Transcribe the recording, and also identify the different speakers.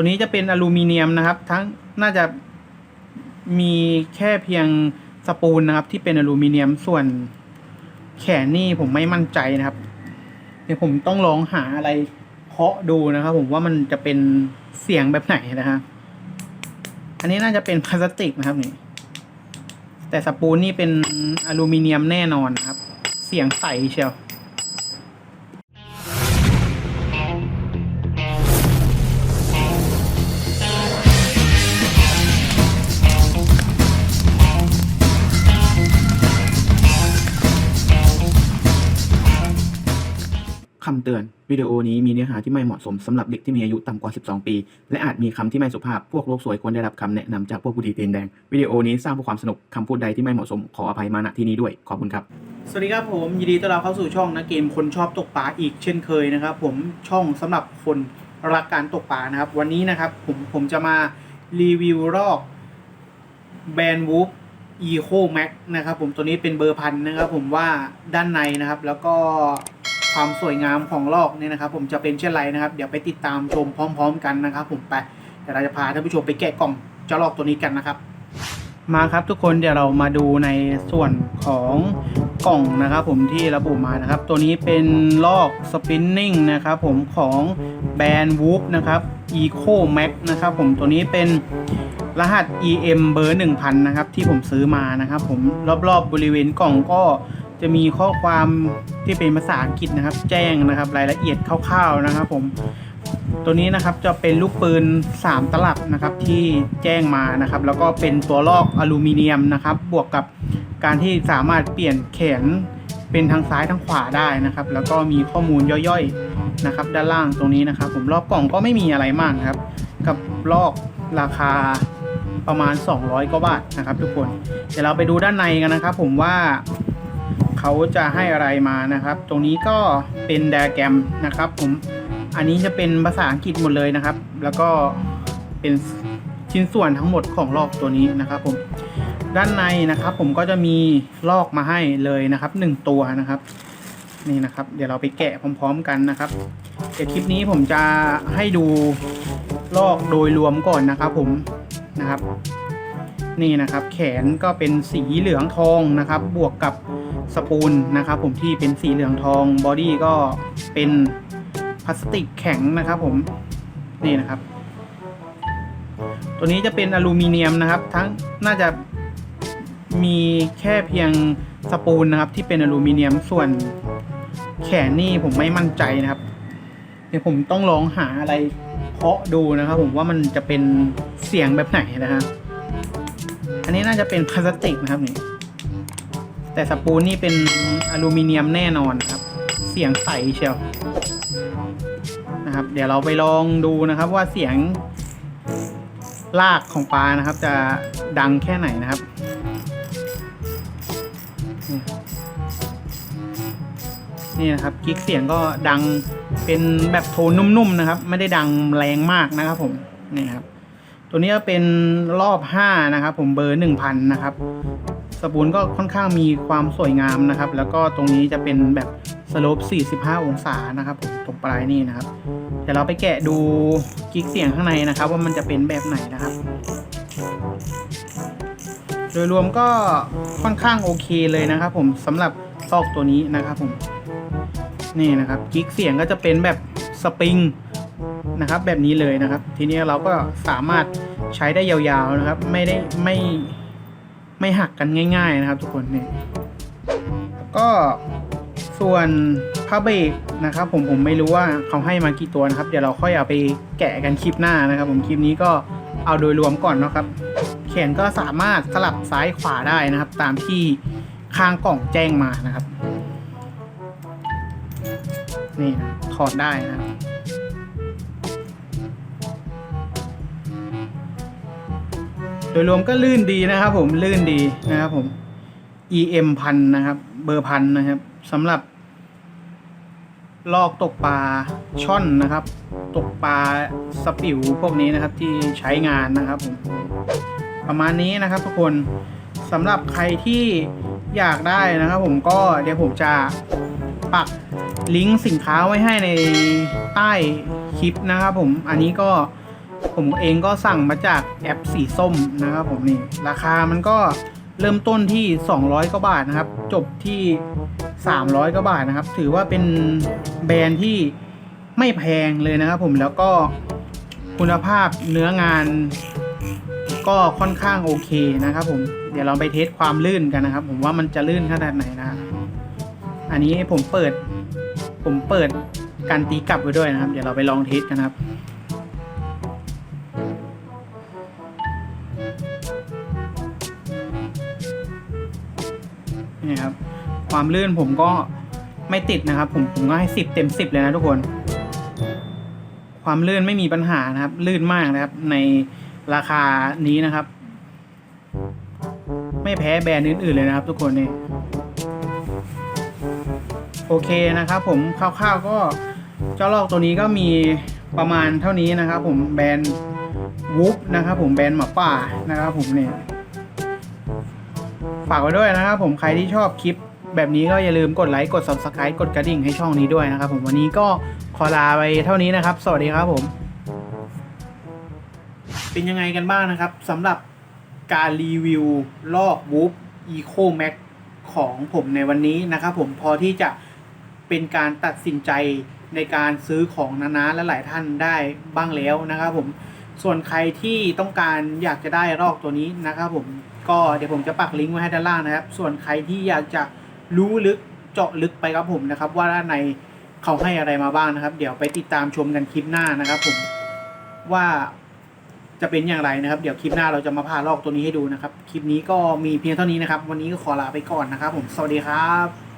Speaker 1: ตัวนี้จะเป็นอลูมิเนียมนะครับ ทั้งน่าจะมีแค่เพียงสปูลนะครับ ที่เป็นอลูมิเนียมส่วนแขนนี่ผมไม่มั่นใจนะครับ เดี๋ยวผมต้องลองหาอะไรเคาะดูนะครับ ผมว่ามันจะเป็นเสียงแบบไหนนะฮะอันนี้น่าจะเป็นพลาสติกนะครับนี่แต่สปูลนี่เป็นอลูมิเนียมแน่นอนนะครับ เสียงใสเชียว
Speaker 2: คำเตือน วิดีโอนี้มีเนื้อหาที่ไม่เหมาะสมสำหรับเด็กที่มีอายุต่ำกว่า 12 ปี และอาจมีคำที่ไม่สุภาพ พวกโลกสวยควรได้รับคำแนะนำจากพวกผู้ดีตีนแดง วิดีโอนี้สร้างเพื่อความสนุกคำพูดใดที่ไม่เหมาะสมขออภัยมาณที่นี้ด้วย ขอบคุณครับ
Speaker 1: สวัสดีครับผมยินดีต้อนรับเข้าสู่ช่องนะเกมคนชอบตกปลาอีกเช่นเคยนะครับผมช่องสำหรับคนรักการตกปลานะครับ วันนี้นะครับผมผมจะมารีวิวรอบแบรนด์วูฟอีโคแม็กนะครับผมตัวนี้เป็นเบอร์พันนะครับผมว่าด้านในนะครับแล้วก็ ความสวยงามของลอกเนี่ยนะครับผมจะเป็นเช่นไรนะครับ เดี๋ยวไปติดตามชมพร้อม ๆ กันนะครับ ผมไปเดี๋ยวเราจะพาท่านผู้ชมไปแกะกล่องเจ้าลอกตัวนี้กันนะครับ มาครับทุกคนเดี๋ยวเรามาดูในส่วนของกล่องนะครับ ผมที่ระบุมานะครับ ตัวนี้เป็นลอกสปินนิ่งนะครับ ผมของแบรนด์วูฟนะครับ Eco Max นะครับผมตัวนี้เป็นรหัส EM เบอร์ 1000 นะครับ ที่ผมซื้อมานะครับ ผมรอบๆบบริเวณกล่องก็ จะมีข้อความที่เป็นภาษาอังกฤษนะครับ แจ้งนะครับ รายละเอียดคร่าวๆนะครับ ผม ตัวนี้นะครับจะเป็นลูกปืน 3 ตลับนะครับที่แจ้งมานะครับ แล้วก็เป็นตัวลอกอลูมิเนียมนะครับ บวกกับการที่สามารถเปลี่ยนแขนเป็นทางซ้ายทางขวาได้นะครับ แล้วก็มีข้อมูลย่อยๆนะครับ ด้านล่างตรงนี้นะครับ ผมรอบกล่องก็ไม่มีอะไรมากครับ กับลอกราคาประมาณ 200กว่าบาทนะครับ ทุกคน เดี๋ยวเราไปดูด้านในกันนะครับ ผมว่า เขาจะให้อะไรมานะครับ ตรงนี้ก็เป็นไดอะแกรมนะครับ ผมอันนี้จะเป็นภาษาอังกฤษหมดเลยนะครับ แล้วก็เป็นชิ้นส่วนทั้งหมดของลอกตัวนี้นะครับผมด้านในนะครับ ผมก็จะมีลอกมาให้เลยนะครับหนึ่งตัวนะครับ นี่นะครับ เดี๋ยวเราไปแกะพร้อม ๆ กันนะครับเดี๋ยวคลิปนี้ผมจะให้ดูลอกโดยรวมก่อนนะครับ ผมนะครับ นี่นะครับ แขนก็เป็นสีเหลืองทองนะครับ บวกกับ สปูลนะครับผมที่เป็นสีเหลืองทองบอดี้ก็เป็นพลาสติกแข็งนะครับผมนี่นะครับ ตัวนี้จะเป็นอลูมิเนียมนะครับ ทั้งน่าจะมีแค่เพียงสปูลนะครับ ที่เป็นอลูมิเนียมส่วนแขนนี่ผมไม่มั่นใจนะครับ เดี๋ยวผมต้องลองหาอะไรเคาะดูนะครับ ผมว่ามันจะเป็นเสียงแบบไหนนะฮะอันนี้น่าจะเป็นพลาสติกนะครับนี่ แต่สปูลนี่เป็นอลูมิเนียมแน่นอนครับ เสียงใสเชียวนะครับ เดี๋ยวเราไปลองดูนะครับว่าเสียงลากของปลานะครับ จะดังแค่ไหนนะครับนี่นะครับกิ๊กเสียงก็ดังเป็นแบบโทนนุ่มๆนะครับ ไม่ได้ดังแรงมากนะครับผมนี่ครับ ตัวนี้ก็เป็นรอบ 5 นะครับ ผมเบอร์ 1000 นะครับ สปูนก็ค่อนข้างมีความสวยงามนะครับ แล้วก็ตรงนี้จะเป็นแบบสโลป 45 องศานะครับผมตรงปลายนี่นะครับ เดี๋ยวเราไปแกะดูกิ๊กเสียงข้างในนะครับ ว่ามันจะเป็นแบบไหนนะครับ โดยรวมก็ค่อนข้างโอเคเลยนะครับผมสำหรับซอกตัวนี้นะครับผมนี่นะครับกิ๊กเสียงก็จะเป็นแบบสปริงนะครับแบบนี้เลยนะครับ ทีนี้เราก็สามารถใช้ได้ยาวๆนะครับ ไม่ได้ไม่ ไม่หักกันง่ายๆนะครับทุกคนนี่ก็ส่วนผ้าเบรกนะครับ ผมผมไม่รู้ว่าเขาให้มากี่ตัวนะครับ เดี๋ยวเราค่อยเอาไปแกะกันคลิปหน้านะครับ ผมคลิปนี้ก็เอาโดยรวมก่อนนะครับแขนก็สามารถสลับซ้ายขวาได้นะครับ ตามที่ข้างกล่องแจ้งมานะครับ นี่นะถอดได้นะครับ โดยรวมก็ลื่นดีนะครับผมลื่นดีนะครับผม EM พันนะครับ เบอร์พันนะครับสำหรับลอกตกปลาช่อนนะครับ ตกปลาสปิวพวกนี้นะครับที่ใช้งานนะครับผมประมาณนี้นะครับทุกคนสำหรับใครที่อยากได้นะครับ ผมก็เดี๋ยวผมจะปักลิงก์สินค้าไว้ให้ในใต้คลิปนะครับ ผมอันนี้ก็ ผมเองก็สั่งมาจากแอปสีส้มนะครับผมนี่ราคามันก็เริ่มต้นที่ 200กว่าบาทนะครับ จบที่ 300กว่าบาทนะครับ ถือว่าเป็นแบรนด์ที่ไม่แพงเลยนะครับผมแล้วก็คุณภาพเนื้องานก็ค่อนข้างโอเคนะครับผมเดี๋ยวเราไปเทสความลื่นกันนะครับ ผมว่ามันจะลื่นขนาดไหนนะอันนี้ผมเปิด ผมเปิดการตีกลับไว้ด้วยนะครับ เดี๋ยวเราไปลองเทสกันครับ นี่ครับ ความลื่นผมก็ไม่ติดนะครับ ผมผมก็ให้สิบเต็มสิบเลยนะทุกคน ความลื่นไม่มีปัญหานะครับ ลื่นมากนะครับ ในราคานี้นะครับ ไม่แพ้แบรนด์อื่นๆเลยนะครับ ทุกคนนี่โอเคนะครับผมคร่าวๆก็เจ้าลอกตัวนี้ก็มีประมาณเท่านี้นะครับผมแบรนด์ วูฟนะครับผมแบรนด์หมาป่านะครับผมเนี่ยฝากไว้ด้วยนะครับผมใครที่ชอบคลิปแบบนี้ก็อย่าลืมกดไลค์กด subscribe กดกระดิ่งให้ช่องนี้ด้วยนะครับผมวันนี้ก็ขอลาไปเท่านี้นะครับ สวัสดีครับผม เป็นยังไงกันบ้างนะครับสำหรับการรีวิวลอก Whoop Eco Max ของผมในวันนี้นะครับผมพอที่จะเป็นการตัดสินใจในการซื้อของนานาและหลายท่านได้บ้างแล้วนะครับผม ส่วนใครที่ต้องการอยากจะได้ลอกตัวนี้นะครับผมก็เดี๋ยวผมจะปักลิงก์ไว้ให้ด้านล่างนะครับ ส่วนใครที่อยากจะรู้ลึกเจาะลึกไปครับผมนะครับ ว่าด้านในเขาให้อะไรมาบ้างนะครับ เดี๋ยวไปติดตามชมกันคลิปหน้านะครับ ผมว่าจะเป็นอย่างไรนะครับ เดี๋ยวคลิปหน้าเราจะมาพาลอกตัวนี้ให้ดูนะครับ คลิปนี้ก็มีเพียงเท่านี้นะครับ วันนี้ก็ขอลาไปก่อนนะครับ ผมสวัสดีครับ